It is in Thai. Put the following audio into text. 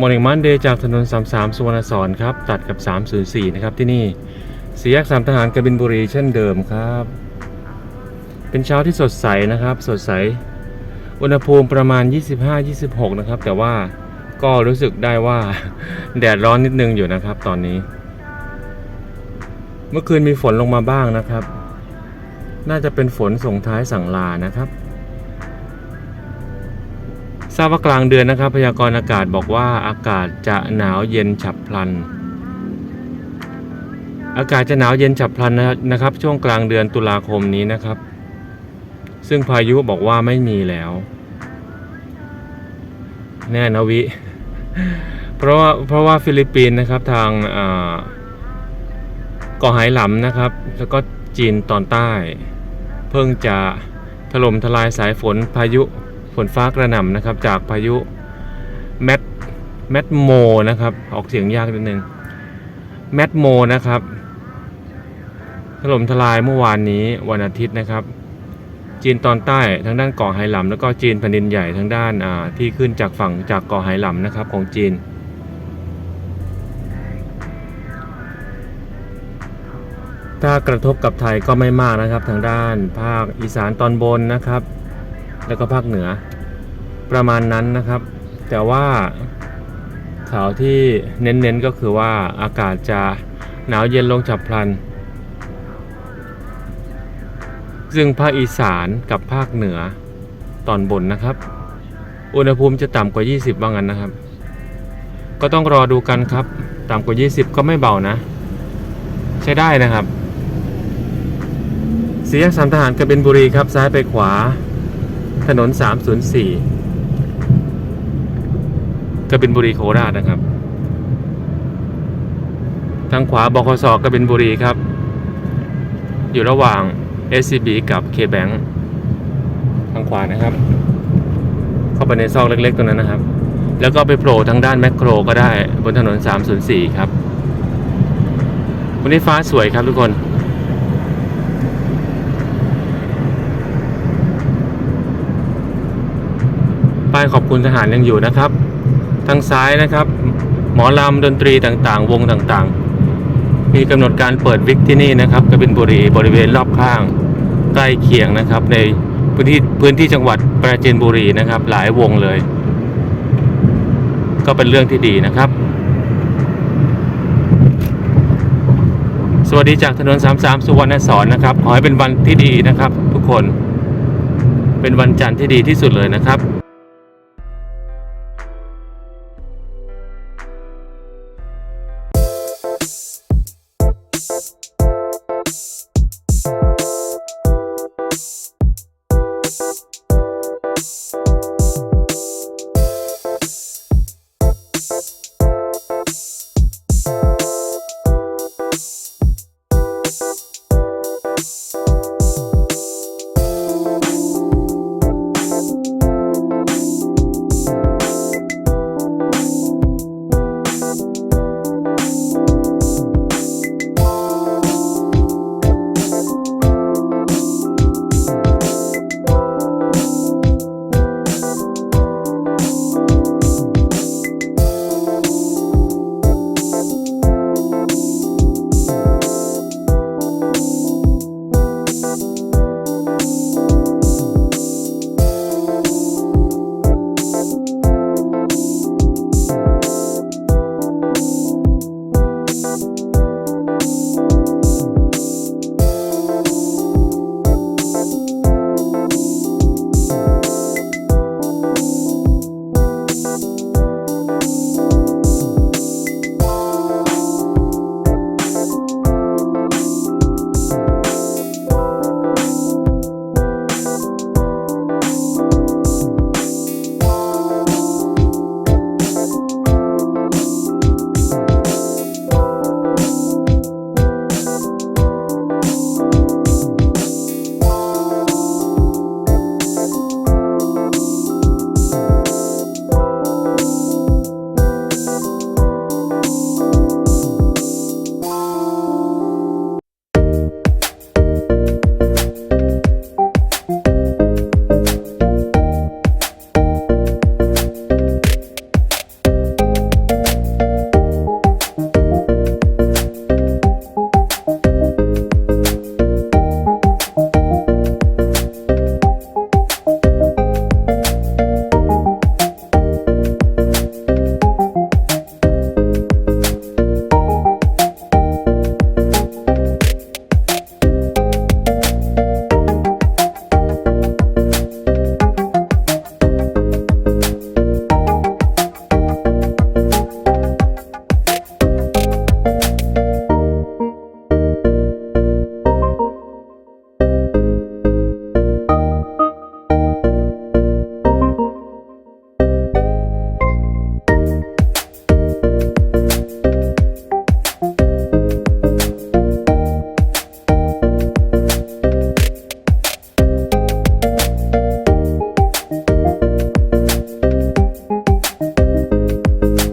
Morning Monday จากถนน 33 สุวรรณสอนครับ ตัดกับ 304 นะครับที่นี่สีแยกสามทหารกบินบุรีเช่นเดิมครับ เป็นเช้าที่สดใสนะครับ สดใส อุณหภูมิประมาณ 25-26 นะครับ แต่ว่าก็รู้สึกได้ว่าแดดร้อนนิดนึงอยู่นะครับ ตอนนี้ เมื่อคืนมีฝนลงมาบ้างนะครับ น่าจะเป็นฝนส่งท้ายสั่งลานะครับ ทราบว่ากลางเดือนนะครับพยากรณ์อากาศบอกว่าอากาศจะหนาวเย็นฉับพลัน อากาศจะหนาวเย็นฉับพลันนะครับ ช่วงกลางเดือนตุลาคมนี้นะครับ ซึ่งพายุบอกว่าไม่มีแล้ว แน่นะวิ เพราะว่าเพราะว่าฟิลิปปินส์นะครับทางเกาะไหหลำนะครับ แล้วก็จีนตอนใต้ เพิ่งจะถล่มทลายสายฝนพายุ ฝนฟ้ากระหน่ำนะครับ จากพายุแมทแมทโมนะครับ ออกเสียงยากนิดนึงแมทโมนะครับถล่มทลายเมื่อวานนี้วันอาทิตย์นะครับ จีนตอนใต้ทางด้านเกาะไหหลำแล้วก็จีนแผ่นดินใหญ่ทางด้านาที่ขึ้นจากฝั่งจากเกาะไหหลำนะครับของจีน ถ้ากระทบกับไทยก็ไม่มากนะครับ ทางด้านภาคอีสานตอนบนนะครับ แล้วก็ภาคเหนือ ประมาณนั้นนะครับ แต่ว่าข่าวที่เน้นๆก็คือว่าอากาศจะหนาวเย็นลงฉับพลัน ซึ่งภาคอีสานกับภาคเหนือตอนบนนะครับ อุณหภูมิจะต่ำกว่า 20 ว่างั้นนะครับ ก็ต้องรอดูกันครับ ต่ำกว่า 20 ก็ไม่เบานะ ใช้ได้นะครับสี่แยกสามทหารกบินบุรีครับ ซ้ายไปขวา ถนน 304 กบินบุรีโคราชนะครับ ทางขวาบคสกบินบุรีครับ อยู่ระหว่าง SCB กับ KBank ทางขวานะครับ เข้าไปในซอกเล็กๆตรงนั้นนะครับ แล้วก็ไปโผล่ทางด้านแมคโครก็ได้บนถนน 304 ครับ วันนี้ฟ้าสวยครับทุกคนป้ายขอบคุณทหารยังอยู่นะครับ ทางซ้ายนะครับ หมอลำดนตรีต่างๆ วงต่างๆ มีกำหนดการเปิดวิกที่นี่นะครับกบินบุรีบริเวณรอบข้าง ใกล้เคียงนะครับ ในพื้นที่พื้นที่จังหวัดปราจีนบุรีนะครับ หลายวงเลย ก็เป็นเรื่องที่ดีนะครับ สวัสดีจากถนน 33 สุวรรณสอนนะครับ ขอให้เป็นวันที่ดีนะครับ ทุกคนเป็นวันจันทร์ที่ดีที่สุดเลยนะครับ you